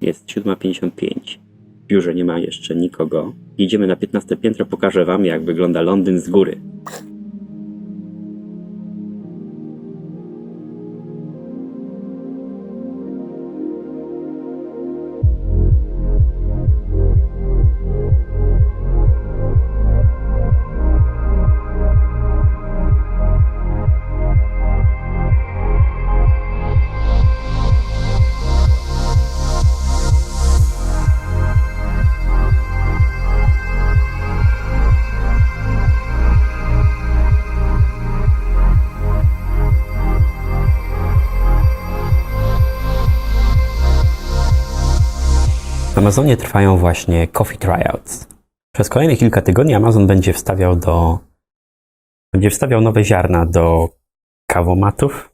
Jest 7.55. W biurze nie ma jeszcze nikogo. Idziemy na 15 piętro, pokażę wam jak wygląda Londyn z góry. Amazonie trwają właśnie coffee tryouts. Przez kolejne kilka tygodni Amazon będzie wstawiał do będzie wstawiał nowe ziarna do kawomatów,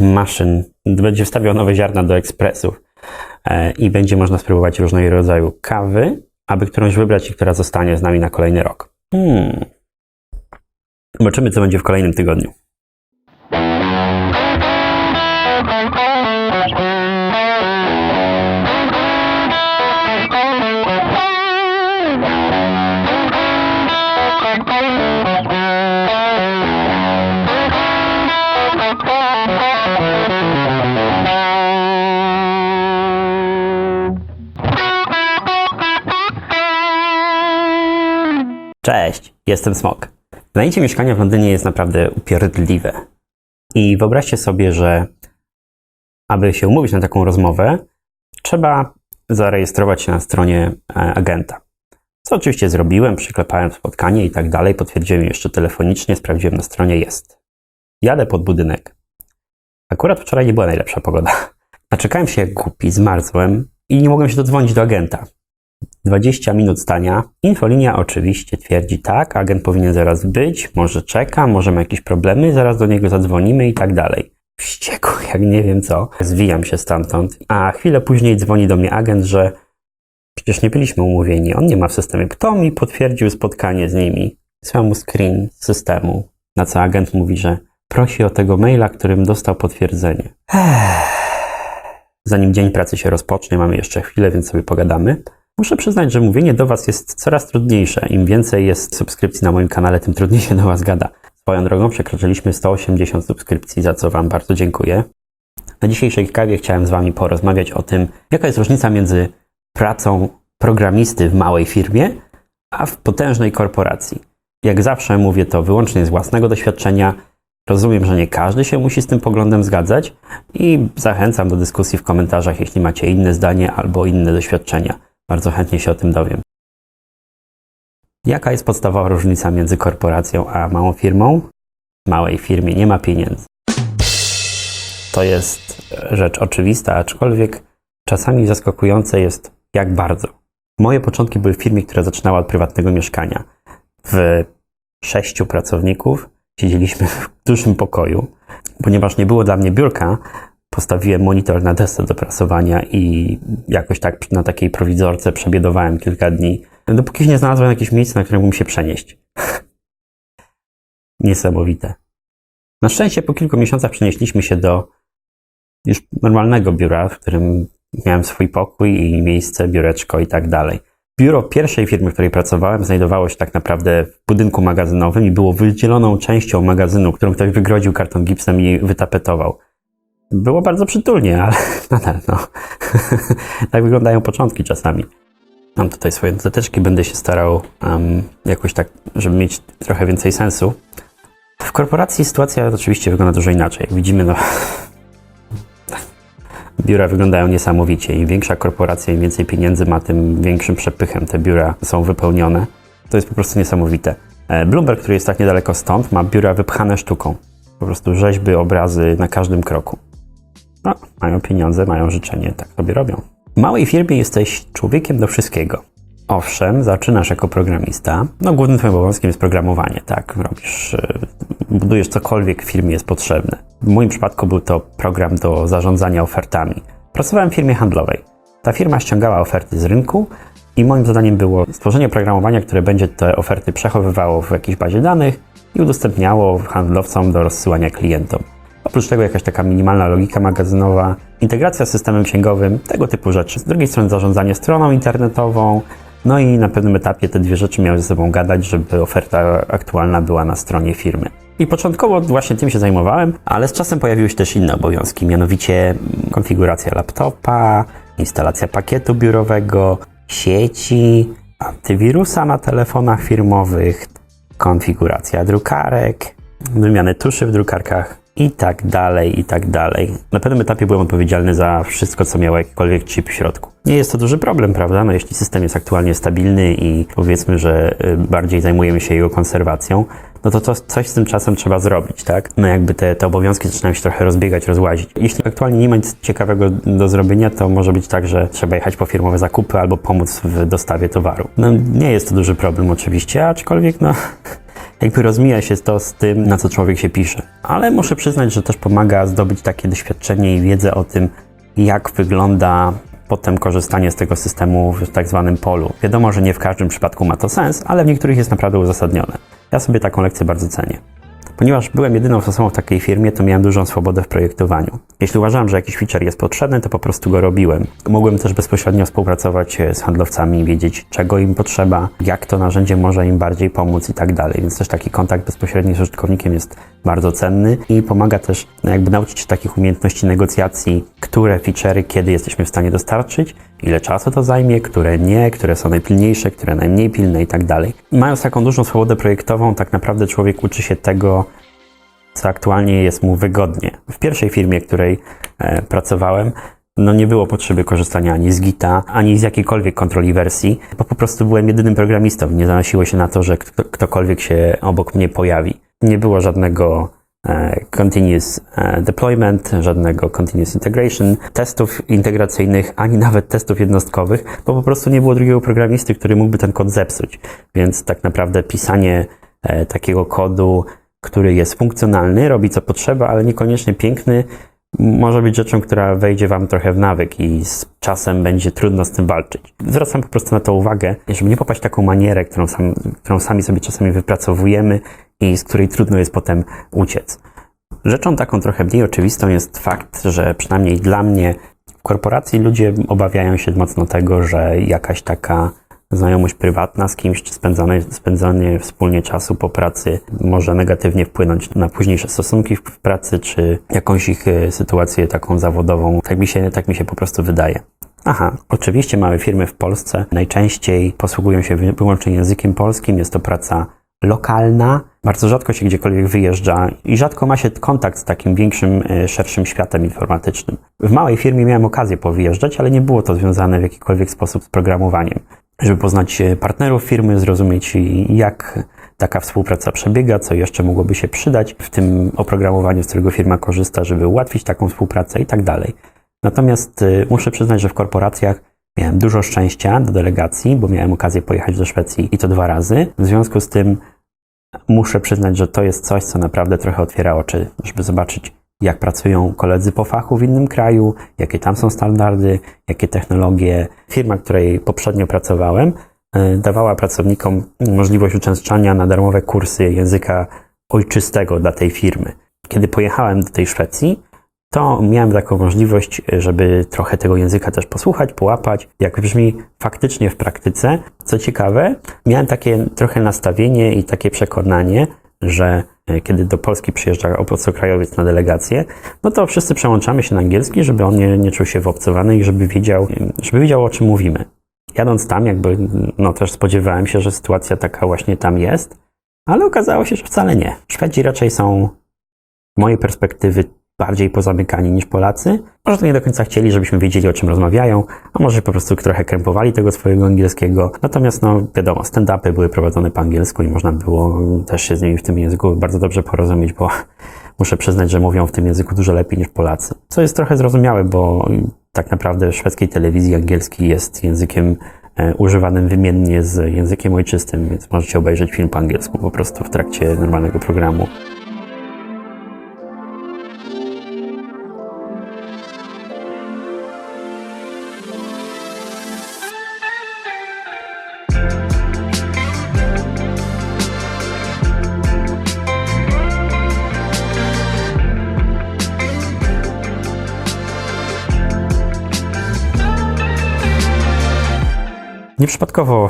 maszyn, będzie wstawiał nowe ziarna do ekspresów e, i będzie można spróbować różnego rodzaju kawy, aby którąś wybrać i która zostanie z nami na kolejny rok. Hmm. Zobaczymy, co będzie w kolejnym tygodniu. Jestem Smok. Wynajęcie mieszkania w Londynie jest naprawdę upierdliwe. I wyobraźcie sobie, że aby się umówić na taką rozmowę, trzeba zarejestrować się na stronie e, agenta. Co oczywiście zrobiłem, przyklepałem spotkanie i tak dalej, potwierdziłem jeszcze telefonicznie, sprawdziłem na stronie jest. Jadę pod budynek. Akurat wczoraj nie była najlepsza pogoda. Naczekałem się jak głupi, zmarzłem i nie mogłem się dodzwonić do agenta. 20 minut stania. Infolinia oczywiście twierdzi tak, agent powinien zaraz być, może czeka, może ma jakieś problemy, zaraz do niego zadzwonimy i tak dalej. Wściekł, jak nie wiem co. Zwijam się stamtąd, a chwilę później dzwoni do mnie agent, że przecież nie byliśmy umówieni, on nie ma w systemie. Kto mi potwierdził spotkanie z nimi? Wysłałem mu screen z systemu, na co agent mówi, że prosi o tego maila, którym dostał potwierdzenie. Zanim dzień pracy się rozpocznie, mamy jeszcze chwilę, więc sobie pogadamy. Muszę przyznać, że mówienie do Was jest coraz trudniejsze. Im więcej jest subskrypcji na moim kanale, tym trudniej się do Was gada. Swoją drogą przekroczyliśmy 180 subskrypcji, za co Wam bardzo dziękuję. Na dzisiejszej kawie chciałem z Wami porozmawiać o tym, jaka jest różnica między pracą programisty w małej firmie, a w potężnej korporacji. Jak zawsze mówię to wyłącznie z własnego doświadczenia. Rozumiem, że nie każdy się musi z tym poglądem zgadzać i zachęcam do dyskusji w komentarzach, jeśli macie inne zdanie albo inne doświadczenia. Bardzo chętnie się o tym dowiem. Jaka jest podstawowa różnica między korporacją a małą firmą? W małej firmie nie ma pieniędzy. To jest rzecz oczywista, aczkolwiek czasami zaskakujące jest jak bardzo. Moje początki były w firmie, która zaczynała od prywatnego mieszkania. W sześciu pracowników siedzieliśmy w dużym pokoju. Ponieważ nie było dla mnie biurka, postawiłem monitor na desce do prasowania i jakoś tak na takiej prowizorce przebiedowałem kilka dni, dopóki nie znalazłem jakieś miejsce, na które mógłbym się przenieść. Niesamowite. Na szczęście po kilku miesiącach przenieśliśmy się do już normalnego biura, w którym miałem swój pokój i miejsce, biureczko i tak dalej. Biuro pierwszej firmy, w której pracowałem, znajdowało się tak naprawdę w budynku magazynowym i było wydzieloną częścią magazynu, którą ktoś wygrodził karton gipsem i wytapetował. Było bardzo przytulnie, ale nadal, no. tak wyglądają początki czasami. Mam tutaj swoje notateczki, będę się starał um, jakoś tak, żeby mieć trochę więcej sensu. W korporacji sytuacja oczywiście wygląda dużo inaczej. Widzimy, no. Biura wyglądają niesamowicie. Im większa korporacja, im więcej pieniędzy ma, tym większym przepychem te biura są wypełnione. To jest po prostu niesamowite. E, Bloomberg, który jest tak niedaleko stąd, ma biura wypchane sztuką. Po prostu rzeźby, obrazy na każdym kroku. No, mają pieniądze, mają życzenie, tak sobie robią. W małej firmie jesteś człowiekiem do wszystkiego. Owszem, zaczynasz jako programista. No, głównym twoim obowiązkiem jest programowanie, tak? Robisz, yy, budujesz cokolwiek w firmie jest potrzebne. W moim przypadku był to program do zarządzania ofertami. Pracowałem w firmie handlowej. Ta firma ściągała oferty z rynku i moim zadaniem było stworzenie oprogramowania, które będzie te oferty przechowywało w jakiejś bazie danych i udostępniało handlowcom do rozsyłania klientom. Oprócz tego jakaś taka minimalna logika magazynowa integracja z systemem księgowym, tego typu rzeczy. Z drugiej strony zarządzanie stroną internetową, no i na pewnym etapie te dwie rzeczy miały ze sobą gadać, żeby oferta aktualna była na stronie firmy. I początkowo właśnie tym się zajmowałem, ale z czasem pojawiły się też inne obowiązki, mianowicie konfiguracja laptopa, instalacja pakietu biurowego, sieci, antywirusa na telefonach firmowych, konfiguracja drukarek, wymiany tuszy w drukarkach i tak dalej, i tak dalej. Na pewnym etapie byłem odpowiedzialny za wszystko, co miało jakikolwiek chip w środku. Nie jest to duży problem, prawda? No jeśli system jest aktualnie stabilny i powiedzmy, że y, bardziej zajmujemy się jego konserwacją, no to, to coś z tym czasem trzeba zrobić, tak? No jakby te, te obowiązki zaczynają się trochę rozbiegać, rozłazić. Jeśli aktualnie nie ma nic ciekawego do zrobienia, to może być tak, że trzeba jechać po firmowe zakupy albo pomóc w dostawie towaru. No nie jest to duży problem oczywiście, aczkolwiek no jakby rozmija się to z tym, na co człowiek się pisze. Ale muszę przyznać, że też pomaga zdobyć takie doświadczenie i wiedzę o tym, jak wygląda potem korzystanie z tego systemu w tak zwanym polu. Wiadomo, że nie w każdym przypadku ma to sens, ale w niektórych jest naprawdę uzasadnione. Ja sobie taką lekcję bardzo cenię. Ponieważ byłem jedyną osobą w takiej firmie, to miałem dużą swobodę w projektowaniu. Jeśli uważałem, że jakiś feature jest potrzebny, to po prostu go robiłem. Mogłem też bezpośrednio współpracować z handlowcami, wiedzieć czego im potrzeba, jak to narzędzie może im bardziej pomóc i tak dalej. Więc też taki kontakt bezpośredni z użytkownikiem jest bardzo cenny i pomaga też jakby nauczyć się takich umiejętności negocjacji, które feature'y kiedy jesteśmy w stanie dostarczyć, ile czasu to zajmie, które nie, które są najpilniejsze, które najmniej pilne i tak dalej. Mając taką dużą swobodę projektową, tak naprawdę człowiek uczy się tego, co aktualnie jest mu wygodnie. W pierwszej firmie, której e, pracowałem, no nie było potrzeby korzystania ani z Gita, ani z jakiejkolwiek kontroli wersji, bo po prostu byłem jedynym programistą. Nie zanosiło się na to, że kto, ktokolwiek się obok mnie pojawi. Nie było żadnego e, continuous e, deployment, żadnego continuous integration, testów integracyjnych, ani nawet testów jednostkowych, bo po prostu nie było drugiego programisty, który mógłby ten kod zepsuć. Więc tak naprawdę pisanie takiego kodu, który jest funkcjonalny, robi co potrzeba, ale niekoniecznie piękny, może być rzeczą, która wejdzie Wam trochę w nawyk i z czasem będzie trudno z tym walczyć. Zwracam po prostu na to uwagę, żeby nie popaść w taką manierę, którą, sam, którą sami sobie czasami wypracowujemy i z której trudno jest potem uciec. Rzeczą taką trochę mniej oczywistą jest fakt, że przynajmniej dla mnie w korporacji ludzie obawiają się mocno tego, że jakaś taka znajomość prywatna z kimś, czy spędzanie, spędzanie wspólnie czasu po pracy może negatywnie wpłynąć na późniejsze stosunki w pracy, czy jakąś ich e, sytuację taką zawodową. Tak mi się, tak mi się po prostu wydaje. Aha, oczywiście małe firmy w Polsce najczęściej posługują się wyłącznie językiem polskim. Jest to praca lokalna. Bardzo rzadko się gdziekolwiek wyjeżdża i rzadko ma się kontakt z takim większym, e, szerszym światem informatycznym. W małej firmie miałem okazję powyjeżdżać, ale nie było to związane w jakikolwiek sposób z programowaniem żeby poznać partnerów firmy, zrozumieć jak taka współpraca przebiega, co jeszcze mogłoby się przydać w tym oprogramowaniu, z którego firma korzysta, żeby ułatwić taką współpracę i tak dalej. Natomiast y, muszę przyznać, że w korporacjach miałem dużo szczęścia do delegacji, bo miałem okazję pojechać do Szwecji i to dwa razy. W związku z tym muszę przyznać, że to jest coś, co naprawdę trochę otwiera oczy, żeby zobaczyć, jak pracują koledzy po fachu w innym kraju, jakie tam są standardy, jakie technologie. Firma, której poprzednio pracowałem, e, dawała pracownikom możliwość uczęszczania na darmowe kursy języka ojczystego dla tej firmy. Kiedy pojechałem do tej Szwecji, to miałem taką możliwość, żeby trochę tego języka też posłuchać, połapać, jak brzmi faktycznie w praktyce. Co ciekawe, miałem takie trochę nastawienie i takie przekonanie, że kiedy do Polski przyjeżdża obcokrajowiec na delegację, no to wszyscy przełączamy się na angielski, żeby on nie, nie czuł się wobcowany i żeby wiedział, żeby wiedział o czym mówimy. Jadąc tam, jakby, no też spodziewałem się, że sytuacja taka właśnie tam jest, ale okazało się, że wcale nie. Szwedzi raczej są, z mojej perspektywy, bardziej pozamykani niż Polacy. Może to nie do końca chcieli, żebyśmy wiedzieli, o czym rozmawiają, a może po prostu trochę krępowali tego swojego angielskiego. Natomiast, no wiadomo, stand-upy były prowadzone po angielsku i można było też się z nimi w tym języku bardzo dobrze porozumieć, bo muszę przyznać, że mówią w tym języku dużo lepiej niż Polacy. Co jest trochę zrozumiałe, bo tak naprawdę w szwedzkiej telewizji angielski jest językiem e, używanym wymiennie z językiem ojczystym, więc możecie obejrzeć film po angielsku po prostu w trakcie normalnego programu. Nieprzypadkowo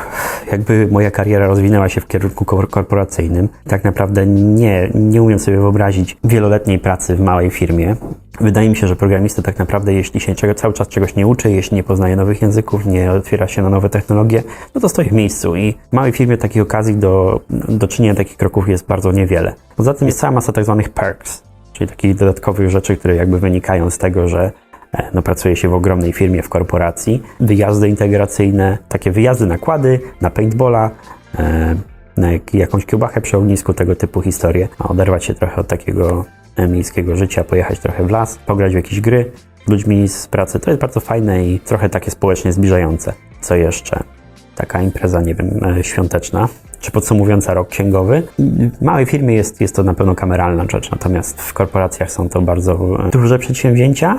jakby moja kariera rozwinęła się w kierunku kor- korporacyjnym. Tak naprawdę nie, nie umiem sobie wyobrazić wieloletniej pracy w małej firmie. Wydaje mi się, że programista tak naprawdę, jeśli się czego, cały czas czegoś nie uczy, jeśli nie poznaje nowych języków, nie otwiera się na nowe technologie, no to stoi w miejscu i w małej firmie takich okazji do, do czynienia takich kroków jest bardzo niewiele. Poza tym jest cała masa tak zwanych perks, czyli takich dodatkowych rzeczy, które jakby wynikają z tego, że no, pracuje się w ogromnej firmie, w korporacji. Wyjazdy integracyjne, takie wyjazdy nakłady, na paintballa, e, na jak, jakąś kiełbachę przy ognisku, tego typu historie. A oderwać się trochę od takiego e, miejskiego życia, pojechać trochę w las, pograć w jakieś gry z ludźmi z pracy. To jest bardzo fajne i trochę takie społecznie zbliżające. Co jeszcze? Taka impreza, nie wiem, e, świąteczna, czy podsumowująca rok księgowy. W małej firmie jest, jest to na pewno kameralna rzecz, natomiast w korporacjach są to bardzo e, duże przedsięwzięcia.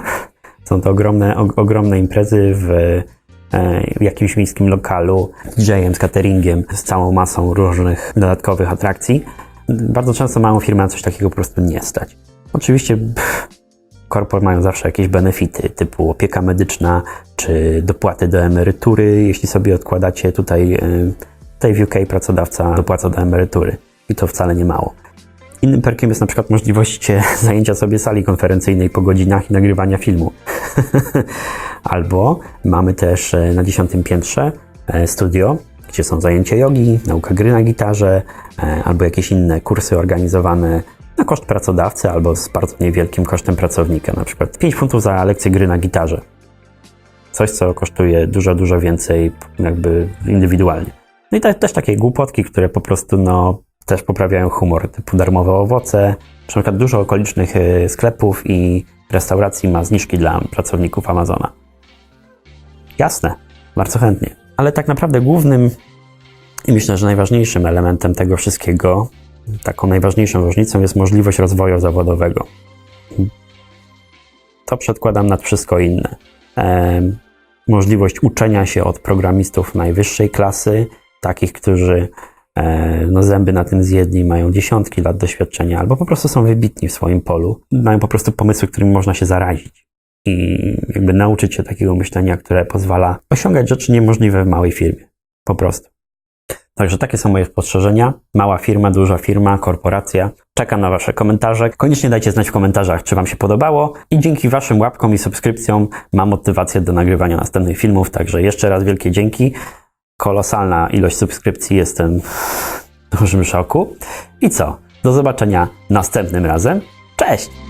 Są to ogromne, og- ogromne imprezy w e, w jakimś miejskim lokalu, z DJ-em, z cateringiem, z całą masą różnych dodatkowych atrakcji. Bardzo często małą firmę na coś takiego po prostu nie stać. Oczywiście korpor mają zawsze jakieś benefity, typu opieka medyczna, czy dopłaty do emerytury, jeśli sobie odkładacie tutaj, y, tutaj w UK pracodawca dopłaca do emerytury i to wcale nie mało. Innym perkiem jest na przykład możliwość zajęcia sobie sali konferencyjnej po godzinach i nagrywania filmu. Albo mamy też e, na dziesiątym piętrze e, studio, gdzie są zajęcia jogi, nauka gry na gitarze, e, albo jakieś inne kursy organizowane na koszt pracodawcy albo z bardzo niewielkim kosztem pracownika, na przykład 5 funtów za lekcję gry na gitarze. Coś, co kosztuje dużo, dużo więcej jakby indywidualnie. No i te, też takie głupotki, które po prostu no, też poprawiają humor, typu darmowe owoce. Na przykład dużo okolicznych y, sklepów i restauracji ma zniżki dla pracowników Amazona. Jasne, bardzo chętnie. Ale tak naprawdę głównym i myślę, że najważniejszym elementem tego wszystkiego, taką najważniejszą różnicą jest możliwość rozwoju zawodowego. To przedkładam nad wszystko inne. Em, możliwość uczenia się od programistów najwyższej klasy, takich, którzy e, no, zęby na tym zjedli, mają dziesiątki lat doświadczenia, albo po prostu są wybitni w swoim polu, mają po prostu pomysły, którymi można się zarazić i jakby nauczyć się takiego myślenia, które pozwala osiągać rzeczy niemożliwe w małej firmie. Po prostu. Także takie są moje spostrzeżenia. Mała firma, duża firma, korporacja. Czekam na Wasze komentarze. Koniecznie dajcie znać w komentarzach, czy Wam się podobało. I dzięki Waszym łapkom i subskrypcjom mam motywację do nagrywania następnych filmów. Także jeszcze raz wielkie dzięki. Kolosalna ilość subskrypcji, jestem w dużym szoku. I co? Do zobaczenia następnym razem. Cześć!